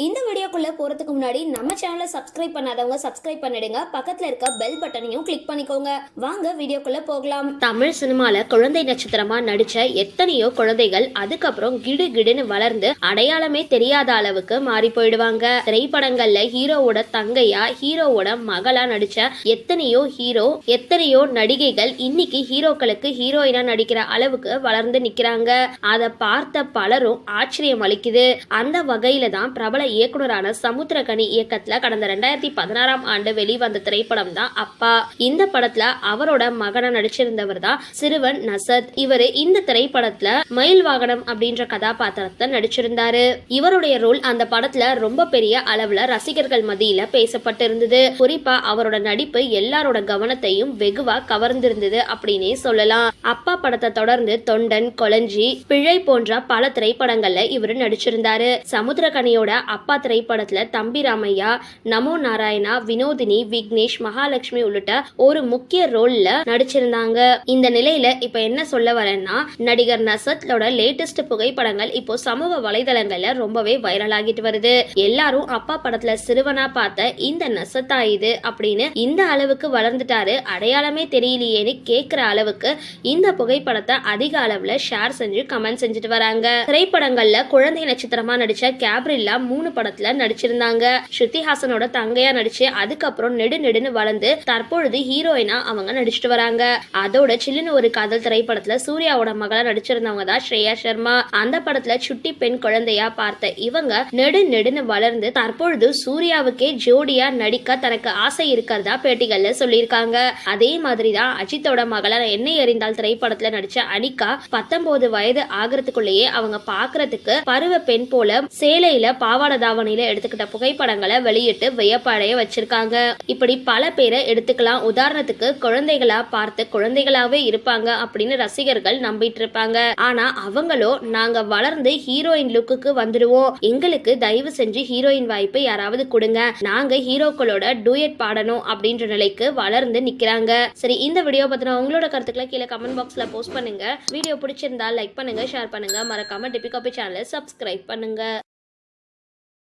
இந்த வீடியோக்குள்ள போறதுக்கு முன்னாடி நம்ம சேனலை சப்ஸ்கிரைப் பண்ணாதவங்க சப்ஸ்கிரைப் பண்ணிடுங்க. பக்கத்துல இருக்க பெல் பட்டனையும் கிளிக் பண்ணிக்கோங்க. வாங்க வீடியோக்குள்ள போகலாம். தமிழ் சினிமால குழந்தை நட்சத்திரமா நடிச்ச எத்தனையோ குழந்தைகள் அதுக்கப்புறம் கிடு கிடுன்னு வளர்ந்து அடையாளமே தெரியாத அளவுக்கு மாறி போயிடுவாங்க. திரைப்படங்கள்ல ஹீரோவோட தங்கையா ஹீரோவோட மகளா நடிச்ச எத்தனையோ ஹீரோ எத்தனையோ நடிகைகள் இன்னைக்கு ஹீரோக்களுக்கு ஹீரோயினா நடிக்கிற அளவுக்கு வளர்ந்து நிக்கிறாங்க. அதை பார்த்த பலரும் ஆச்சரியம் அளிக்குது. அந்த வகையில தான் பிரபல இயக்குனரான சமுத்திரகனி இயக்கத்துல கடந்த ரெண்டாயிரத்தி பதினாறாம் ஆண்டு வெளிவந்த திரைப்படம் தான் அப்பா. இந்த படத்துல அவரோட மகனா நடிச்சிருந்தவர் தான் சிறுவன் நசத். இவரு இந்த திரைப்படத்துல மயில் வாகனம் அப்படின்ற கதாபாத்திரத்தை நடிச்சிருந்தாரு. இவருடைய ரோல் அந்த படத்துல ரொம்ப பெரிய அளவுல ரசிகர்கள் மத்தியில பேசப்பட்டிருந்தது. குறிப்பா அவரோட நடிப்பு எல்லாரோட கவனத்தையும் வெகுவா கவர்ந்திருந்தது அப்படின்னே சொல்லலாம். அப்பா படத்தை தொடர்ந்து தொண்டன் கொலஞ்சி பிழை போன்ற பல திரைப்படங்கள்ல இவர் நடிச்சிருந்தாரு. சமுத்திரகனியோட அப்பா திரைப்படத்துல தம்பி ராமையா நமோ நாராயணா வினோதினி விக்னேஷ் மகாலட்சுமி உள்ளிட்ட ஒரு முக்கிய ரோல்ல நடிச்சிருந்தாங்க. இந்த நிலையில இப்ப என்ன சொல்ல வரேன்னா நடிகர் நசத்தோட லேட்டஸ்ட் புகைப்படங்கள் இப்போ சமூக வலைதளங்கள்ல ரொம்பவே வைரல் ஆகிட்டு வருது. எல்லாரும் அப்பா படத்துல சிறுவனா பார்த்த இந்த நசத்தா இது அப்படின்னு இந்த அளவுக்கு வளர்ந்துட்டாரு அடையாளமே தெரியலையேன்னு கேக்குற அளவுக்கு இந்த புகைப்படத்தை அதிக அளவுல ஷேர் செஞ்சு கமெண்ட் செஞ்சுட்டு வராங்க. திரைப்படங்கள்ல குழந்தை நட்சத்திரமா நடிச்ச கேப்ரில்லா மூணு மூணு படத்துல நடிச்சிருந்தாங்க. ஸ்ருதி ஹாசனோட தங்கையா நடிச்சு அதுக்கப்புறம் நெடு நெடுன்னு வளர்ந்து தற்பொழுது ஹீரோயினா அவங்க நடிச்சிட்டு வராங்க. அதோட சில்லுன்னு ஒரு காதல் திரைப்படத்துல சூர்யாவோட மகளா நடிச்சிருந்தவங்க தான் ஸ்ரேயா சர்மா அந்த படத்துல சுட்டி பெண் குழந்தையா பார்த்த இவங்க நெடு நெடுன்னு வளர்ந்து தற்பொழுது சூர்யாவுக்கே ஜோடியா நடிக்க தனக்கு ஆசை இருக்கிறதா பேட்டிகள்ல சொல்லியிருக்காங்க. அதே மாதிரிதான் அஜித்தோட மகளா என்னை எறிந்தால் திரைப்படத்துல நடிச்ச அனிகா பத்தொன்பது வயது ஆகிறதுக்குள்ளேயே அவங்க பாக்குறதுக்கு பருவ பெண் போல சேலையில பாவாடை தாவணியில எடுத்துக்கிட்ட புகைப்படங்களை வெளியிட்டு வியப்படைய வச்சிருக்காங்க. இப்படி பல பேரை எடுத்துக்கலாம். உதாரணத்துக்கு குழந்தைகளா பார்த்து குழந்தைகளாவே இருப்பாங்க அப்படின்னு ரசிகர்கள் நம்பிட்டு இருப்பாங்க ஆனா அவங்களோ நாங்க வளர்ந்து ஹீரோயின் லுக்குக்கு வந்துடுவோம். எங்களுக்கு தயவு செஞ்சு ஹீரோயின் வாய்ப்பு யாராவது கொடுங்க. நாங்க ஹீரோக்களோட டூயட் பாடணும் அப்படின்ற நிலைக்கு வளர்ந்து நிக்கிறாங்க. சரி இந்த வீடியோ பத்தின உங்களோட கருத்துக்களை கீழே கமெண்ட் பாக்ஸ்ல போஸ்ட் பண்ணுங்க. வீடியோ பிடிச்சிருந்தா லைக் பண்ணுங்க ஷேர் பண்ணுங்க. மறக்காம டிபி காபி சேனலை சப்ஸ்கிரைப் பண்ணுங்க.